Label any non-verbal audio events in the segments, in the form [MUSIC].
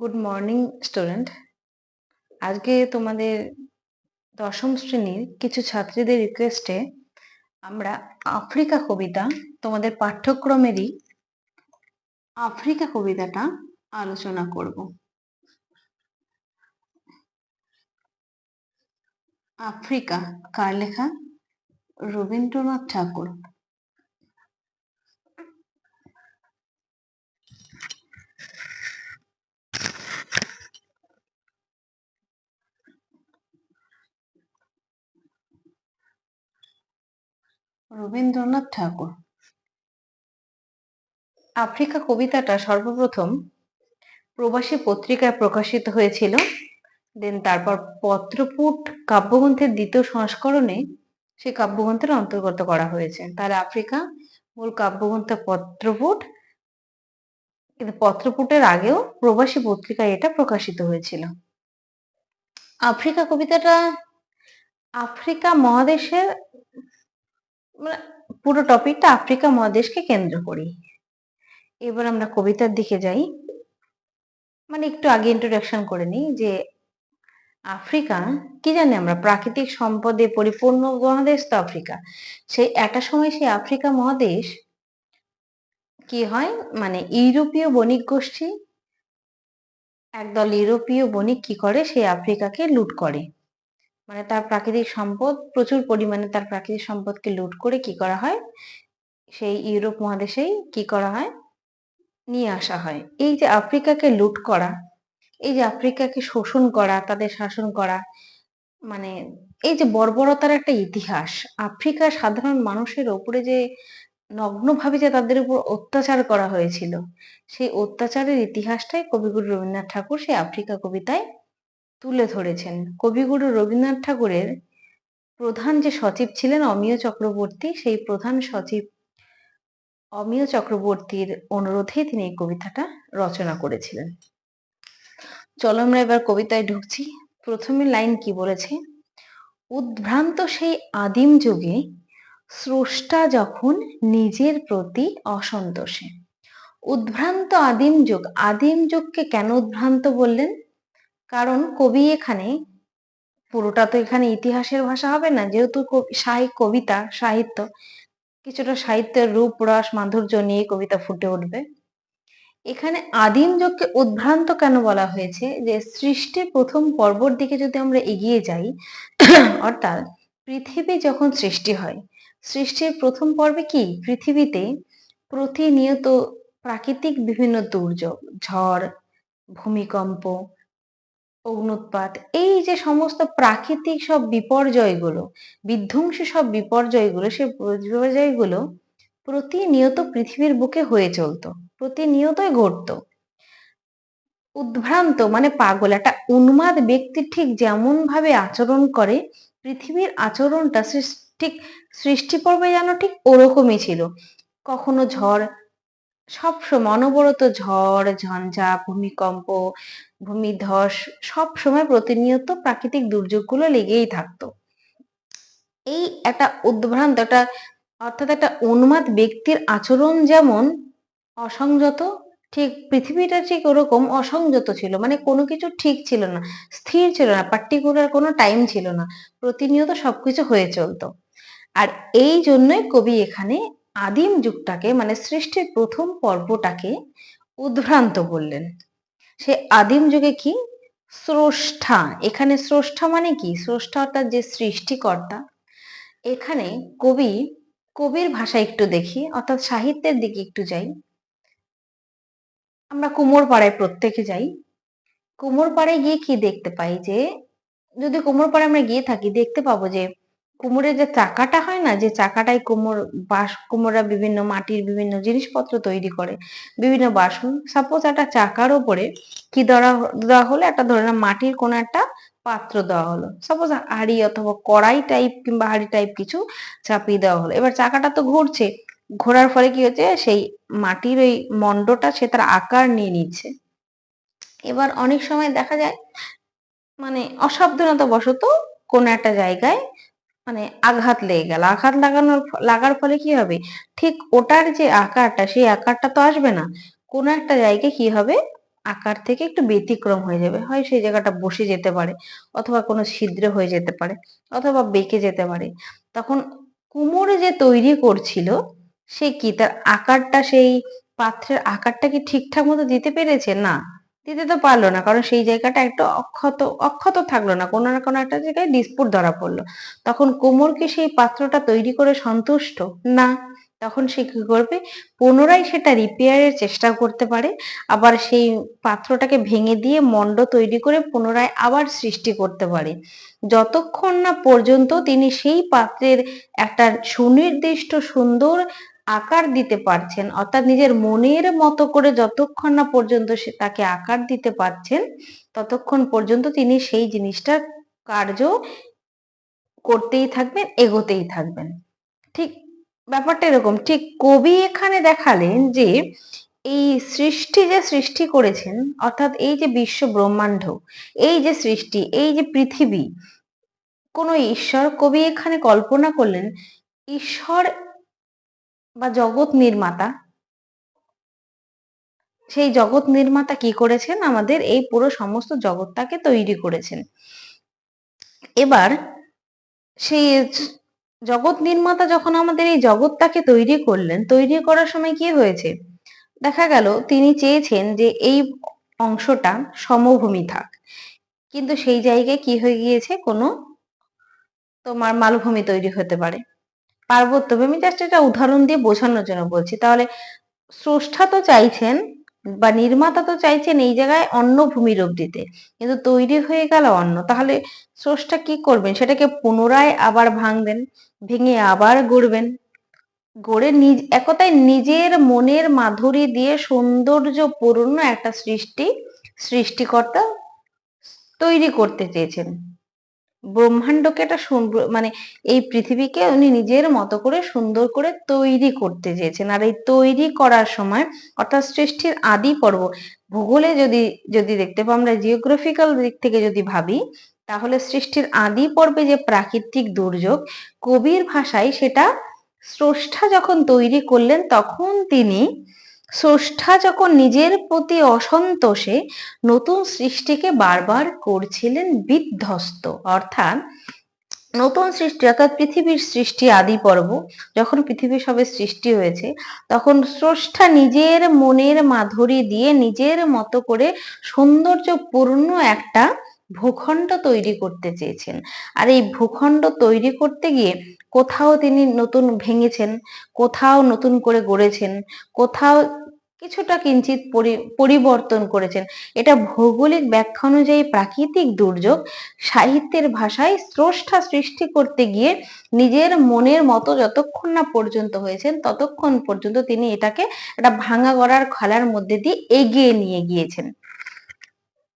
Good morning student আজকে তোমাদের দশম শ্রেণির কিছু ছাত্রীদের রিকোয়েস্টে আমরা আফ্রিকা কবিতা তোমাদের পাঠ্যক্রমেরই আফ্রিকা কবিতাটা আলোচনা করব। আফ্রিকা, কার লেখা? রবীন্দ্রনাথ ঠাকুর। রবীন্দ্রনাথ ঠাকুর। আফ্রিকা কবিতাটা সর্বপ্রথম প্রবাসী পত্রিকায় প্রকাশিত হয়েছিল দেন তারপর পত্রপুট কাব্যগ্রন্থের দ্বিতীয় সংস্করণে সেই কাব্যগ্রন্থের অন্তর্গত করা হয়েছে। তার আফ্রিকা মূল কাব্যগ্রন্থ পত্রপুট, কিন্তু পত্রপুটের আগেও প্রবাসী পত্রিকায় এটা প্রকাশিত হয়েছিল। আফ্রিকা কবিতাটা আফ্রিকা মহাদেশের পুরো টপিকটা আফ্রিকা মহাদেশকে কেন্দ্র করি। এবার আমরা কবিতার দিকে যাই। মানে একটু আগে ইন্ট্রোডাকশন করে নিই যে আফ্রিকা, কি জানি আমরা, প্রাকৃতিক সম্পদে পরিপূর্ণ মহাদেশ তো আফ্রিকা। সেই একটা সময় সেই আফ্রিকা মহাদেশ কি হয় মানে ইউরোপীয় বণিক গোষ্ঠী, একদল ইউরোপীয় বণিক কি করে সেই আফ্রিকাকে লুট করে। মানে তার প্রাকৃতিক সম্পদ, প্রচুর পরিমাণে তার প্রাকৃতিক সম্পদকে লুট করে কি করা হয়? সেই ইউরোপ মহাদেশেই কি করা হয়? নিয়ে আসা হয়। এই যে আফ্রিকাকে লুট করা, এই যে আফ্রিকাকে শোষণ করা, তাদের শাসন করা মানে এই যে বর্বরতার একটা ইতিহাস, আফ্রিকা সাধারণ মানুষের ওপরে যে নগ্নভাবে যে তাদের উপর অত্যাচার করা হয়েছিল, সেই অত্যাচারের ইতিহাসটাই কবিগুরু রবীন্দ্রনাথ ঠাকুর সেই আফ্রিকা কবিতায় তুলে ধরেছেন। কবিগুরু রবীন্দ্রনাথ ঠাকুরের প্রধান যে সচিব ছিলেন অমিয় চক্রবর্তী, সেই প্রধান সচিব অমিয় চক্রবর্তীর অনুরোধে তিনি এই কবিতাটা রচনা করেছিলেন। চলো আমরা এবার কবিতায় ঢুকছি। প্রথমে লাইন কি বলেছে? উদ্ভ্রান্ত সেই আদিম যুগে স্রষ্টা যখন নিজের প্রতি অসন্তোষে। উদ্ভ্রান্ত আদিম যুগ, আদিম যুগকে কেন উদ্ভ্রান্ত বললেন? কারণ কবি এখানে, পুরোটা তো এখানে ইতিহাসের ভাষা হবে না, যেহেতু সাহিত্য কবিতা, সাহিত্য, কিছুটা সাহিত্যের রূপ রস মাধুর্য নিয়ে কবিতা ফুটে উঠবে। এখানে আদিম যুগকে উদ্ভ্রান্ত কেন বলা হয়েছে? যে সৃষ্টির প্রথম পর্বর দিকে যদি আমরা এগিয়ে যাই, [CLEARS THROAT] অর্থাৎ পৃথিবী যখন সৃষ্টি হয়, সৃষ্টির প্রথম পর্বে কি? পৃথিবীতে প্রতিনিয়ত প্রাকৃতিক বিভিন্ন দুর্যোগ, ঝড়, ভূমিকম্প অগ্নুৎপাত। এই যে সমস্ত প্রাকৃতিক সব বিপর্যয়গুলো, বিধ্বংসী সব বিপর্যয়গুলো সেই বিপর্যয়গুলো প্রতিনিয়ত পৃথিবীর বুকে হয়ে চলতো, প্রতিনিয়তই ঘটত। উদ্ভ্রান্ত মানে পাগল, একটা উন্মাদ ব্যক্তি ঠিক যেমন ভাবে আচরণ করে, পৃথিবীর আচরণটা ঠিক সৃষ্টি পর্বে যেন ঠিক ওরকমই ছিল। কখনো ঝড় সবসময় অনবরত ঝড়, ঝঞ্ঝা, ভূমিকম্প, ভূমিধস সব সময় প্রতিনিয়ত প্রাকৃতিক দুর্যোগগুলো লেগেই থাকতো। এই একটা উদ্ভ্রান্ত, একটা অর্থাৎ একটা উন্মাদ ব্যক্তির আচরণ যেমন অসংযত, ঠিক পৃথিবীটা ঠিক ওরকম অসংযত ছিল মানে কোনো কিছু ঠিক ছিল না, স্থির ছিল না পার্টিকুলার কোনো টাইম ছিল না, প্রতিনিয়ত সবকিছু হয়ে চলতো। আর এই জন্যই কবি এখানে আদিম যুগটাকে মানে সৃষ্টির প্রথম পর্বটাকে উদ্ভ্রান্ত বললেন সে আদিম যুগে কি? স্রষ্টা। এখানে স্রষ্টা মানে কি? স্রষ্টা অর্থাৎ যে সৃষ্টিকর্তা। এখানে কবি, কবির ভাষা একটু দেখি, অর্থাৎ সাহিত্যের দিকে একটু যাই। আমরা কুমোর পাড়ায় প্রত্যেকে যাই। কুমোর পাড়ায় গিয়ে কি দেখতে পাই? যে, যদি কুমোর পাড়ায় আমরা গিয়ে থাকি, দেখতে পাবো যে কুমোরের যে চাকাটা হয় না, যে চাকাটায় কুমোর বাস, কুমোররা বিভিন্ন মাটির বিভিন্ন জিনিসপত্র তৈরি করে, বিভিন্ন বাসন। সাপোজ একটা চাকার ওপরে কি ধরা দেওয়া হলো? একটা ধরে না মাটির কোনো একটা পাত্র দেওয়া হলো। সাপোজ হাড়ি অথবা কড়াই টাইপ কিংবা হাড়ি টাইপ কিছু চাপিয়ে দেওয়া হলো। এবার চাকাটা তো ঘুরছে, ঘোরার ফলে কি হচ্ছে? সেই মাটির ওই মন্ডটা সে তার আকার নিয়ে নিচ্ছে। এবার অনেক সময় দেখা যায় মানে অসাবধানতা বশত কোন একটা জায়গায় মানে আঘাত লেগে গেল। আঘাত লাগানোর লাগার ফলে কি হবে? ঠিক ওটার যে আকারটা, সেই আকারটা তো আসবে না। কোন একটা জায়গায় কি হবে? আকার থেকে একটু ব্যতিক্রম হয়ে যাবে। হয় সেই জায়গাটা বসে যেতে পারে, অথবা কোনো ছিদ্র হয়ে যেতে পারে, অথবা বেঁকে যেতে পারে। তখন কুমোর যে তৈরি করছিল, সে কি? তার আকারটা, সেই পাত্রের আকারটা কি ঠিকঠাক মতো দিতে পেরেছে? না। দিতে তো পারল না, কারণ সেই জায়গাটা একটু অক্ষত অক্ষত থাকল না। কোনো না কোনো একটা জায়গায় ডিসপুট ধরা পড়ল। তখন কোমর কি সেই পাত্রটা তৈরি করে সন্তুষ্ট? না। তখন সে কি করবে? পুনরায় সেটা রিপেয়ারের চেষ্টা করতে পারে। আবার সেই পাত্রটাকে ভেঙে দিয়ে মণ্ড তৈরি করে পুনরায় আবার সৃষ্টি করতে পারে। যতক্ষণ না পর্যন্ত তিনি সেই পাত্রের একটা সুনির্দিষ্ট সুন্দর আকার দিতে পারছেন, অর্থাৎ নিজের মনের মতো করে যতক্ষণ না পর্যন্ত সে তাকে আকার দিতে পারছেন, ততক্ষণ পর্যন্ত তিনি সেই জিনিসটার কার্য করতেই থাকবেন, এগোতেই থাকবেন। ঠিক ব্যাপারটা এরকম, ঠিক কবি এখানে দেখালেন যে এই সৃষ্টি যে সৃষ্টি করেছেন, অর্থাৎ এই যে বিশ্ব ব্রহ্মাণ্ড, এই যে সৃষ্টি, এই যে পৃথিবী, কোন ঈশ্বর, কবি এখানে কল্পনা করলেন, ঈশ্বর বা জগৎ নির্মাতা? সেই জগৎ নির্মাতা কি করেছেন? আমাদের এই পুরো সমস্ত জগৎটাকে তৈরি করেছেন। এবার সেই জগৎ নির্মাতা যখন আমাদের এই জগৎটাকে তৈরি করলেন, তৈরি করার সময় কি হয়েছে? দেখা গেল তিনি চেয়েছেন যে এই অংশটা সমভূমি থাক। কিন্তু সেই জায়গায় কি হয়ে গিয়েছে? কোনো তোমার মালভূমি তৈরি হতে পারে। পার্বত্য আমি জাস্ট এটা উদাহরণ দিয়ে বোঝানোর জন্য বলছি। তাহলে স্রষ্টা তো চাইছেন বা নির্মাতা তো চাইছেন এই জায়গায় অন্য ভূমি রূপ দিতে কিন্তু তৈরি হয়ে গেল অন্য তাহলে স্রষ্টা কি করবেন? সেটাকে পুনরায় আবার ভাঙবেন, ভেঙে আবার গড়বেন। গড়ে নিজ, একতায় নিজের মনের মাধুরী দিয়ে সৌন্দর্যপূর্ণ একটা সৃষ্টি, সৃষ্টিকর্তা তৈরি করতে চেয়েছেন। ব্রহ্মাণ্ডকে একটা মানে এই পৃথিবীকে উনি নিজের মতো করে সুন্দর করে তৈরি করতে চেয়েছেন। আর এই তৈরি করার সময় অর্থাৎ সৃষ্টির আদি পর্ব, ভূগোলে যদি যদি দেখতে পাই আমরা জিওগ্রাফিক্যাল দিক থেকে যদি ভাবি, তাহলে সৃষ্টির আদি পর্বে যে প্রাকৃতিক দুর্যোগ, কবির ভাষায় সেটা স্রষ্টা যখন তৈরি করলেন, তখন তিনি স্রষ্টা যখন নিজের প্রতি অসন্তোষে নতুন সৃষ্টিকে বারবার করছিলেন বিধ্বস্ত, অর্থাৎ নতুন সৃষ্টি অর্থাৎ পৃথিবীর সৃষ্টি আদি পর্ব, যখন পৃথিবী সবে সৃষ্টি হয়েছে, তখন স্রষ্টা নিজের মনের মাধুরী দিয়ে নিজের মতো করে সৌন্দর্যপূর্ণ একটা ভূখণ্ড তৈরি করতে চেয়েছেন। আর এই ভূখণ্ড তৈরি করতে গিয়ে কোথাও তিনি নতুন ভেঙেছেন, কোথাও নতুন করে গড়েছেন, কোথাও কিছুটা কিঞ্চিত পরিবর্তন করেছেন। এটা ভৌগোলিক ব্যাখ্যা অনুযায়ী প্রাকৃতিক দুর্যোগ, সাহিত্যের ভাষায় স্রষ্টা সৃষ্টি করতে গিয়ে নিজের মনের মতো যতক্ষণ না পর্যন্ত হয়েছেন, ততক্ষণ পর্যন্ত তিনি এটাকে একটা ভাঙা গড়ার খেলার মধ্যে দিয়ে এগিয়ে নিয়ে গিয়েছেন।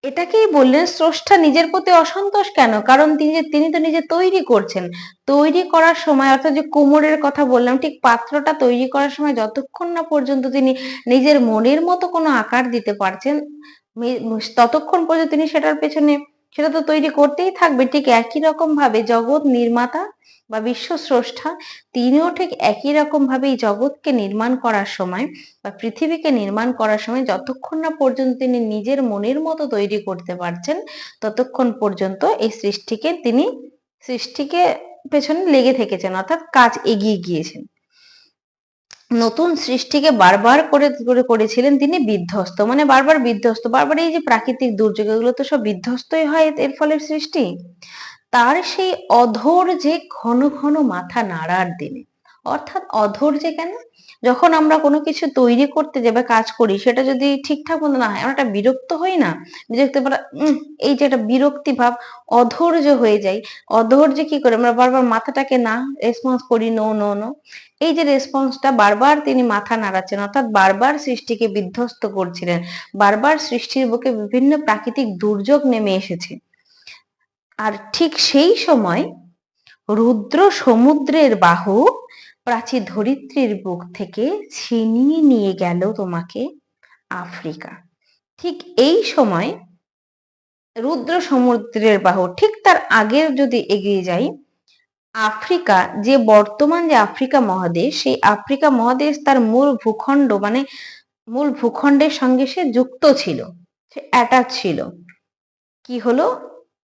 এটাকেই বললেন স্রষ্টা নিজের প্রতি অসন্তোষ কেন? কারণ তিনি যে, তিনি তো নিজে তৈরি করছেন। তৈরি করার সময়, অর্থাৎ যে কোমরের কথা বললাম, ঠিক পাত্রটা তৈরি করার সময় যতক্ষণ না পর্যন্ত তিনি নিজের মনের মতো কোনো আকার দিতে পারছেন ততক্ষণ পর্যন্ত তিনি সেটার পেছনে সেটা তো তৈরি করতেই থাকবে। ঠিক একই রকম ভাবে জগৎ নির্মাতা বা বিশ্ব স্রষ্টা তিনিও ঠিক একই রকম ভাবে এই জগৎকে নির্মাণ করার সময় বা পৃথিবীকে নির্মাণ করার সময় যতক্ষণ না পর্যন্ত তিনি নিজের মনের মতো তৈরি করতে পারছেন, ততক্ষণ পর্যন্ত এই সৃষ্টিকে তিনি, সৃষ্টিকে পেছনে লেগে থেকেছেন, অর্থাৎ কাজ এগিয়ে গিয়েছেন। নতুন সৃষ্টিকে বারবার করে করে করেছিলেন তিনি বিধ্বস্ত। মানে বারবার বিধ্বস্ত। বারবার এই যে প্রাকৃতিক দুর্যোগ, এগুলো তো সব বিধ্বস্তই হয় এর ফলে সৃষ্টি। তার সেই অধর যে ঘন ঘন মাথা নাড়ার দিনে অর্থাৎ অধৈর্য কেন? যখন আমরা কোনো কিছু তৈরি করতে যাবে কাজ করি, সেটা যদি ঠিকঠাক মতো না হয়, আমরা একটা বিরক্ত হই না? বিরক্ত এই যে একটা বিরক্তি ভাব অধৈর্য হয়ে যায়। অধৈর্য কি করে? আমরা বারবার মাথাটাকে না রেসপন্স করি নো নো নো এই যে রেসপন্সটা বারবার তিনি মাথা নাড়াচ্ছেন, অর্থাৎ বারবার সৃষ্টিকে বিধ্বস্ত করছিলেন, বারবার সৃষ্টির বুকে বিভিন্ন প্রাকৃতিক দুর্যোগ নেমে এসেছে। আর ঠিক সেই সময় রুদ্র সমুদ্রের বাহু প্রাচীর ধরিত্রীর বুক থেকে ছিনিয়ে নিয়ে গেল তোমাকে আফ্রিকা। ঠিক এই সময় রুদ্র সমুদ্রের বাহু, ঠিক তার আগের যদি এগিয়ে যাই, আফ্রিকা, যে বর্তমান যে আফ্রিকা মহাদেশ, সেই আফ্রিকা মহাদেশ তার মূল ভূখণ্ড মানে মূল ভূখণ্ডের সঙ্গে সে যুক্ত ছিল, সে অ্যাটাচ ছিল। কি হলো?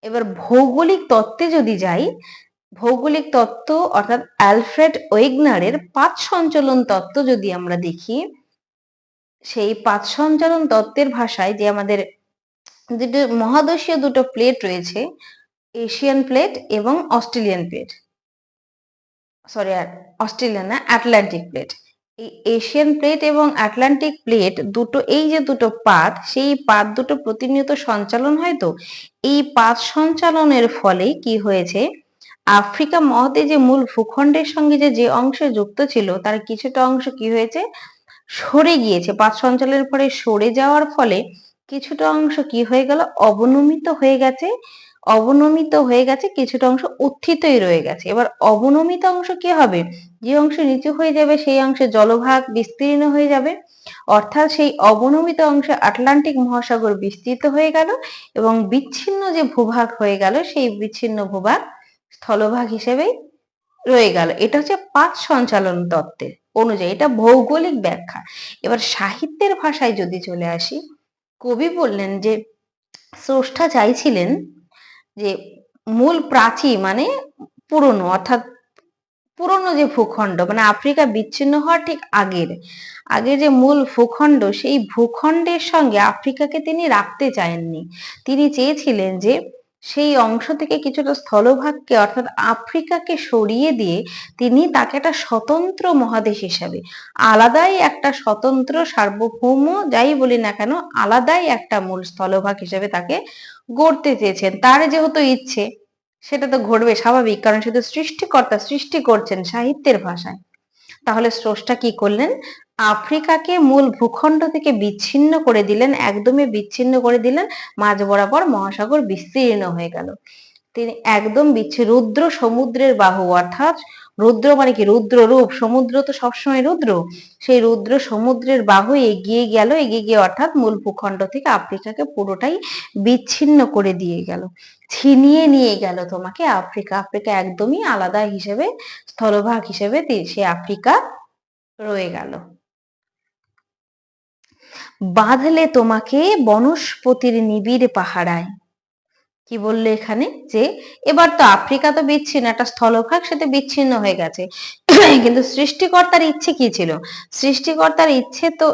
এবার ভৌগোলিক তত্ত্বে যদি যাই ভৌগোলিক তত্ত্ব অর্থাৎ অ্যালফ্রেড ওয়েগনারের পাঁচ সঞ্চালন তত্ত্ব যদি আমরা দেখি, সেই পাঁচ সঞ্চালন তত্ত্বের ভাষায় যে আমাদের দুটো মহাদেশীয় দুটো প্লেট রয়েছে, এশিয়ান প্লেট এবং অস্ট্রেলিয়ান প্লেট সরি অস্ট্রেলিয়ান না, আটলান্টিক প্লেট। এই এশিয়ান প্লেট এবং আটলান্টিক প্লেট দুটো, এই যে দুটো পাত, সেই পাত দুটো প্রতিনিয়ত সঞ্চালন হয় তো? এই পাত সঞ্চালনের ফলে কি হয়েছে? আফ্রিকা মহাদেশ যে মূল ভূখণ্ডের সঙ্গে যে যে অংশে যুক্ত ছিল, তার কিছুটা অংশ কি হয়েছে? সরে গিয়েছে। পাঁচ সঞ্চালনের পরে সরে যাওয়ার ফলে কিছুটা অংশ কি হয়ে গেল? অবনমিত হয়ে গেছে। অবনমিত হয়ে গেছে, কিছুটা অংশ উত্থিতই রয়ে গেছে। এবার অবনমিত অংশ কি হবে? যে অংশ নিচু হয়ে যাবে, সেই অংশে জলভাগ বিস্তীর্ণ হয়ে যাবে। অর্থাৎ সেই অবনমিত অংশে আটলান্টিক মহাসাগর বিস্তৃত হয়ে গেল এবং বিচ্ছিন্ন যে ভূভাগ হয়ে গেল, সেই বিচ্ছিন্ন ভূভাগ স্থলভাগ হিসেবেই রয়ে গেল। এটা হচ্ছে পাঁচ সঞ্চালন তত্ত্বের অনুযায়ী। এটা ভৌগোলিক ব্যাখ্যা। এবার সাহিত্যের ভাষায় যদি চলে আসি, কবি বললেন যে, স্রষ্টা চাইছিলেন যে মূল প্রাচী মানে পুরনো, অর্থাৎ পুরনো যে ভূখণ্ড মানে আফ্রিকা বিচ্ছিন্ন হওয়ার ঠিক আগের আগে যে মূল ভূখণ্ড, সেই ভূখণ্ডের সঙ্গে আফ্রিকাকে তিনি রাখতে চাননি। তিনি চেয়েছিলেন যে সেই অংশ থেকে কিছুটা স্থলভাগকে অর্থাৎ আফ্রিকাকে সরিয়ে দিয়ে তিনি তাকে একটা স্বতন্ত্র মহাদেশ হিসাবে, আলাদাই একটা স্বতন্ত্র সার্বভৌম, যাই বলি না কেন, আলাদাই একটা মূল স্থলভাগ হিসেবে তাকে গড়তে চেয়েছেন। তার যেহেতু ইচ্ছে, সেটা তো ঘটবে স্বাভাবিক, কারণ শুধু সৃষ্টিকর্তা, সৃষ্টি করছেন সাহিত্যের ভাষায়। তাহলে স্রষ্টা কি করলেন? আফ্রিকাকে মূল ভূখণ্ড থেকে বিচ্ছিন্ন করে দিলেন, একদমই বিচ্ছিন্ন করে দিলেন, মাঝ বরাবর মহাসাগর বিস্তীর্ণ হয়ে গেল। তিনি একদম বিচ্ছি, রুদ্র সমুদ্রের বাহু, অর্থাৎ রুদ্র মানে কি? রুদ্র রূপ। সমুদ্র তো সবসময় রুদ্র। সেই রুদ্র সমুদ্রের বাহু এগিয়ে গেল, এগিয়ে গিয়ে অর্থাৎ মূল ভূখণ্ড থেকে আফ্রিকাকে পুরোটাই বিচ্ছিন্ন করে দিয়ে গেল। ছিনিয়ে নিয়ে গেল তোমাকে আফ্রিকা। আফ্রিকা একদমই আলাদা হিসেবে, স্থলভাগ হিসেবে সে আফ্রিকা রয়ে গেল। বাঁধলে তোমাকে বনস্পতির নিবিড় পাহারায়। কি বলল এখানে? যে এবার তো আফ্রিকা তো বিচ্ছিন্ন, একটা স্থলভাগ সাথে বিচ্ছিন্ন হয়ে গেছে। কিন্তু সৃষ্টিকর্তার ইচ্ছে কি ছিল? সৃষ্টিকর্তার ইচ্ছে তো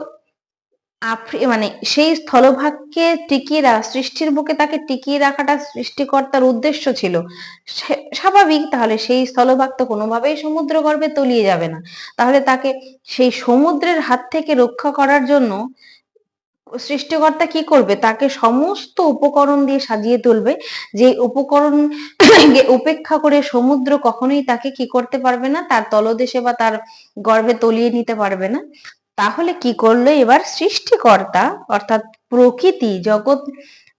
মানে সেই স্থলভাগকে টিকিয়ে রাখা, সৃষ্টির বুকে তাকে টিকিয়ে রাখাটা সৃষ্টিকর্তার উদ্দেশ্য ছিল। স্বাভাবিক, তাহলে সেই স্থলভাগ তো কোনোভাবেই সমুদ্র গর্ভে তলিয়ে যাবে না। তাহলে তাকে সেই সমুদ্রের হাত থেকে রক্ষা করার জন্য সৃষ্টিকর্তা কি করবে? তাকে সমস্ত উপকরণ দিয়ে সাজিয়ে তুলবে। যে উপকরণ উপেক্ষা করে সমুদ্র কখনোই তাকে কি করতে পারবে না, তার তলদেশে বা তার গর্ভে তলিয়ে নিতে পারবে না। তাহলে কি করল এবার সৃষ্টিকর্তা, অর্থাৎ প্রকৃতি, জগৎ,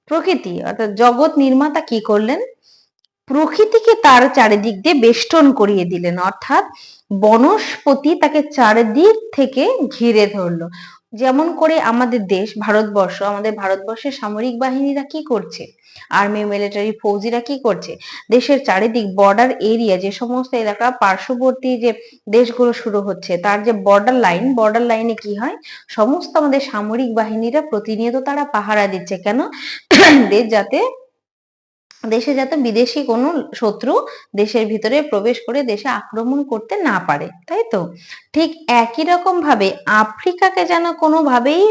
প্রকৃতি, অর্থাৎ জগৎ নির্মাতা কি করলেন? প্রকৃতিকে তার চারিদিক দিয়ে বেষ্টন করিয়ে দিলেন। অর্থাৎ বনস্পতি তাকে চারিদিক থেকে ঘিরে ধরলো। যেমন করে আমাদের দেশ, ভারতবর্ষ, আমাদের ভারতবর্ষের সামরিক বাহিনীরা কি করছে? আর্মি মিলিটারি ফৌজিরা কি করছে? দেশের চারিদিক বর্ডার এরিয়া যে সমস্ত এলাকা, পার্শ্ববর্তী যে দেশগুলো শুরু হচ্ছে, তার যে বর্ডার লাইন বর্ডার লাইনে কি হয়? সমস্ত আমাদের সামরিক বাহিনীরা প্রতিনিয়ত তারা পাহারা দিচ্ছে। কেন? দেশ যাতে দেশে যাতে বিদেশি কোনো শত্রু দেশের ভিতরে প্রবেশ করে দেশে আক্রমণ করতে না পারে, তাই তো? ঠিক একই রকম ভাবে আফ্রিকাকে যেন কোনোভাবেই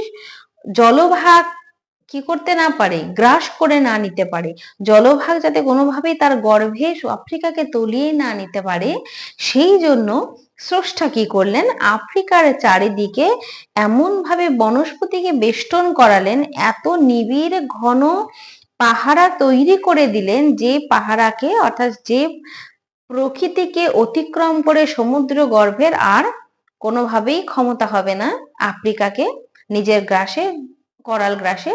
জলভাগ কি করতে না পারে, গ্রাস করে না নিতে পারে, জলভাগ যাতে কোনোভাবেই তার গর্ভে আফ্রিকাকে তলিয়ে না নিতে পারে, সেই জন্য স্রষ্টা কি করলেন? আফ্রিকার চারিদিকে এমন ভাবে বনস্পতিকে বেষ্টন করালেন, এত নিবিড় ঘন পাহারা তৈরি করে দিলেন যে পাহারাকে, অর্থাৎ যে প্রকৃতিকে অতিক্রম করে সমুদ্র গর্ভের আর কোনোভাবেই ক্ষমতা হবে না আফ্রিকাকে নিজের গ্রাসে, করাল গ্রাসে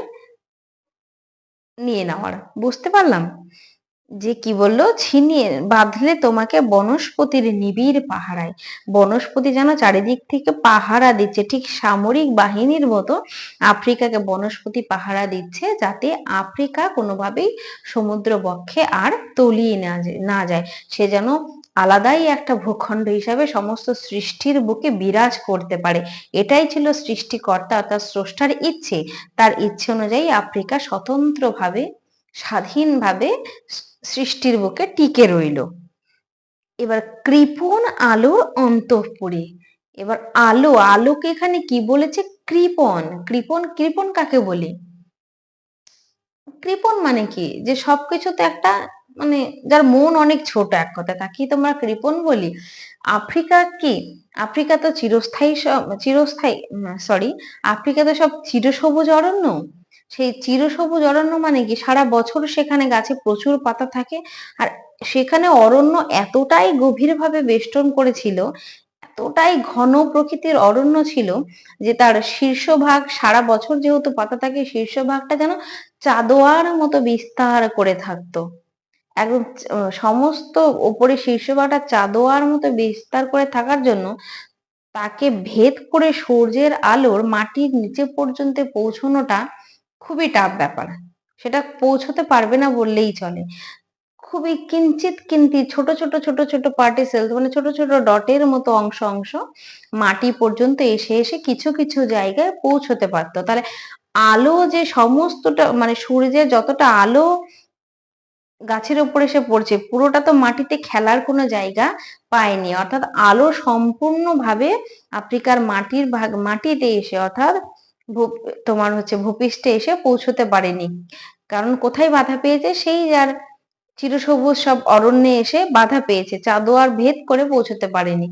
নিয়ে নেওয়ার। বুঝতে পারলাম? যে কি বলল? ছিনিয়ে বাঁধলে তোমাকে বনস্পতির নিবিড় পাহারায়। বনস্পতি যেন চারিদিক থেকে পাহারা দিচ্ছে। ঠিক সামরিক বাহিনীর মতো আফ্রিকাকে বনস্পতি পাহারা দিচ্ছে যাতে আফ্রিকা কোনোভাবেই সমুদ্র বক্ষে আর তলিয়ে না যায়। সে যেন আলাদাই একটা ভূখণ্ড হিসাবে সমস্ত সৃষ্টির বুকে বিরাজ করতে পারে। এটাই ছিল সৃষ্টিকর্তা অর্থাৎ স্রষ্টার ইচ্ছে। তার ইচ্ছে অনুযায়ী আফ্রিকা স্বতন্ত্রভাবে স্বাধীনভাবে সৃষ্টির বুকে টিকে রইল। এবার কৃপণ আলোর অন্তঃপুরে, এবার আলো, আলোকে এখানে কি বলেছে? কৃপণ কৃপণ কৃপণ কাকে বলি? কৃপণ মানে কি? যে সবকিছুতে একটা মানে যার মন অনেক ছোট এক কথা, তাকেই তোমরা কৃপণ বলি। আফ্রিকা কি? আফ্রিকা তো চিরস্থায়ী সব চিরস্থায়ী সরি আফ্রিকা তো সব চিরসবুজ অরণ্য। সেই চিরসবুজ অরণ্য মানে কি? সারা বছর সেখানে গাছে প্রচুর পাতা থাকে আর সেখানে অরণ্য এতটাই গভীরভাবে বেষ্টন করেছিল, এতটাই ঘন প্রকৃতির অরণ্য ছিল যে তার শীর্ষভাগ, সারা বছর যেহেতু পাতা থাকে, শীর্ষভাগটা যেন চাদোয়ার মতো বিস্তার করে থাকতো। একদম সমস্ত ওপরে শীর্ষভাগটা চাদোয়ার মতো বিস্তার করে থাকার জন্য তাকে ভেদ করে সূর্যের আলোর মাটির নিচে পর্যন্ত পৌঁছানোটা খুবই টাফ ব্যাপার। সেটা পৌঁছতে পারবে না বললেই চলে। খুবই কিঞ্চিত কিন্তি ছোট ছোট ছোট ছোট পার্টিসেলস মানে ছোট ছোট ডটের মতো অংশ অংশ মাটি পর্যন্ত এসে এসে কিছু কিছু জায়গায় পৌঁছতে পারতো। তাহলে আলো যে সমস্তটা মানে সূর্যের যতটা আলো গাছের উপরে এসে পড়ছে, পুরোটা তো মাটিতে খেলার কোনো জায়গা পায়নি। অর্থাৎ আলো সম্পূর্ণভাবে আফ্রিকার মাটির ভাগ, মাটিতে এসে, অর্থাৎ তোমার হচ্ছে ভূপৃষ্ঠে এসে পৌঁছতে পারেনি। কারণ কোথায় বাধা পেয়েছে? সেই যার চিরসবুজ সব অরণ্যে এসে বাধা পেয়েছে। চাদোয়ার ভেদ করে পৌঁছতে পারেনি।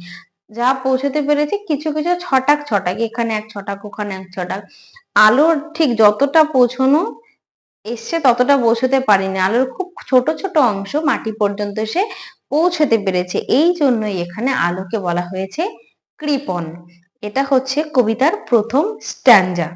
যা পৌঁছতে পেরেছে কিছু কিছু ছটাক ছটাক। এখানে এক ছটাক, ওখানে এক ছটাক। আলোর ঠিক যতটা পৌঁছানো এসছে ততটা পৌঁছতে পারেনি। আলোর খুব ছোট ছোট অংশ মাটি পর্যন্ত এসে পৌঁছতে পেরেছে। এই জন্যই এখানে আলোকে বলা হয়েছে কৃপন। এটা হচ্ছে কবিতার প্রথম স্ট্যান্ডা।